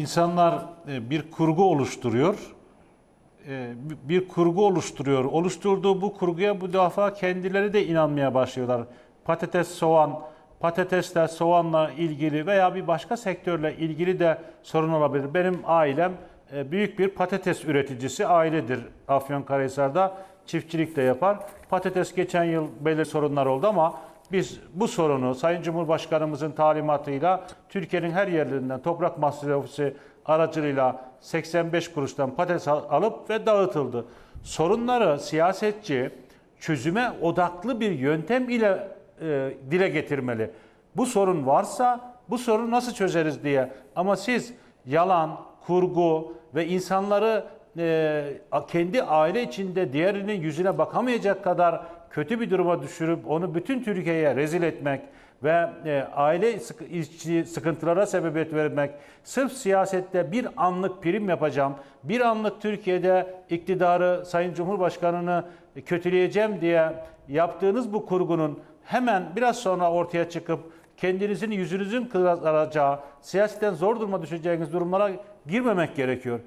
insanlar e, bir kurgu oluşturuyor. E, bir kurgu oluşturuyor. Oluşturduğu bu kurguya bu defa kendileri de inanmaya başlıyorlar. Patates, soğan, patatesle, soğanla ilgili veya bir başka sektörle ilgili de sorun olabilir. Benim ailem e, büyük bir patates üreticisi ailedir Afyonkarahisar'da. Çiftçilik de yapar. Patates geçen yıl belirli sorunlar oldu ama biz bu sorunu Sayın Cumhurbaşkanımızın talimatıyla Türkiye'nin her yerlerinden Toprak Mahsulleri Ofisi aracılığıyla 85 kuruştan patates al- alıp ve dağıtıldı. Sorunları siyasetçi çözüme odaklı bir yöntem ile e, dile getirmeli. Bu sorun varsa bu sorunu nasıl çözeriz diye. Ama siz yalan, kurgu ve insanları e, kendi aile içinde diğerinin yüzüne bakamayacak kadar kötü bir duruma düşürüp onu bütün Türkiye'ye rezil etmek ve e, aile içi sıkıntılara sebebiyet vermek, sırf siyasette bir anlık prim yapacağım, bir anlık Türkiye'de iktidarı, Sayın Cumhurbaşkanı'nı kötüleyeceğim diye yaptığınız bu kurgunun hemen biraz sonra ortaya çıkıp kendinizin yüzünüzün kızaracağı, siyasetten zor duruma düşeceğiniz durumlara girmemek gerekiyor.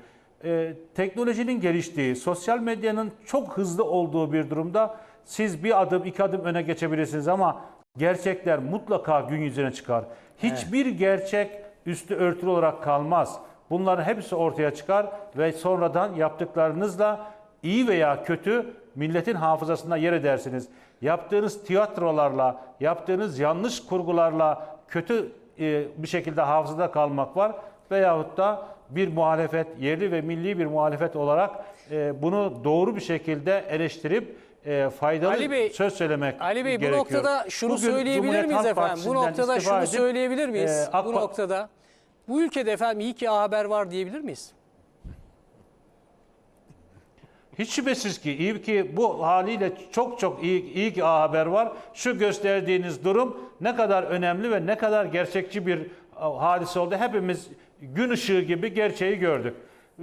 Ee, teknolojinin geliştiği, sosyal medyanın çok hızlı olduğu bir durumda siz bir adım iki adım öne geçebilirsiniz ama gerçekler mutlaka gün yüzüne çıkar. Hiçbir gerçek üstü örtülü olarak kalmaz. Bunların hepsi ortaya çıkar ve sonradan yaptıklarınızla iyi veya kötü milletin hafızasında yer edersiniz. Yaptığınız tiyatrolarla, yaptığınız yanlış kurgularla kötü e, bir şekilde hafızada kalmak var veyahut da bir muhalefet, yerli ve milli bir muhalefet olarak e, bunu doğru bir şekilde eleştirip e, faydalı Ali Bey- söz söylemek Ali Bey bu gerekiyor. noktada şunu Bugün söyleyebilir miyiz efendim? Bu noktada şunu edip, söyleyebilir miyiz? e, AK bu noktada bu ülkede efendim iyi ki A Haber var diyebilir miyiz? Hiç şüphesiz ki iyi ki bu haliyle çok çok iyi, iyi ki A Haber var. Şu gösterdiğiniz durum ne kadar önemli ve ne kadar gerçekçi bir a, hadise oldu. Hepimiz gün ışığı gibi gerçeği gördük.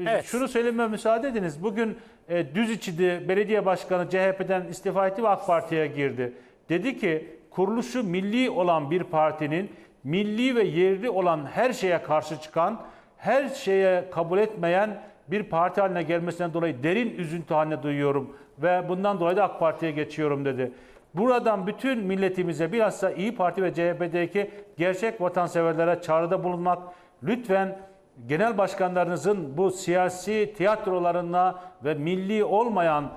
Evet. Şunu söylememe müsaade ediniz. Bugün e, Düziçi'de belediye başkanı CHP'den istifa etti ve AK Parti'ye girdi. Dedi ki kuruluşu milli olan bir partinin milli ve yerli olan her şeye karşı çıkan, her şeye kabul etmeyen bir parti haline gelmesinden dolayı derin üzüntü haline duyuyorum ve bundan dolayı da AK Parti'ye geçiyorum dedi. Buradan bütün milletimize bilhassa İyi Parti ve CHP'deki gerçek vatanseverlere çağrıda bulunmak, lütfen genel başkanlarınızın bu siyasi tiyatrolarına ve milli olmayan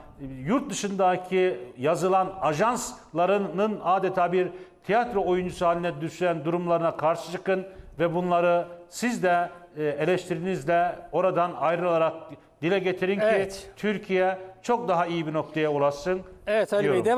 yurt dışındaki yazılan ajanslarının adeta bir tiyatro oyuncusu haline düşen durumlarına karşı çıkın ve bunları siz de e, eleştirinizle oradan ayrılarak dile getirin ki Evet. Türkiye çok daha iyi bir noktaya ulaşsın. Evet Ali Bey diyorum. devam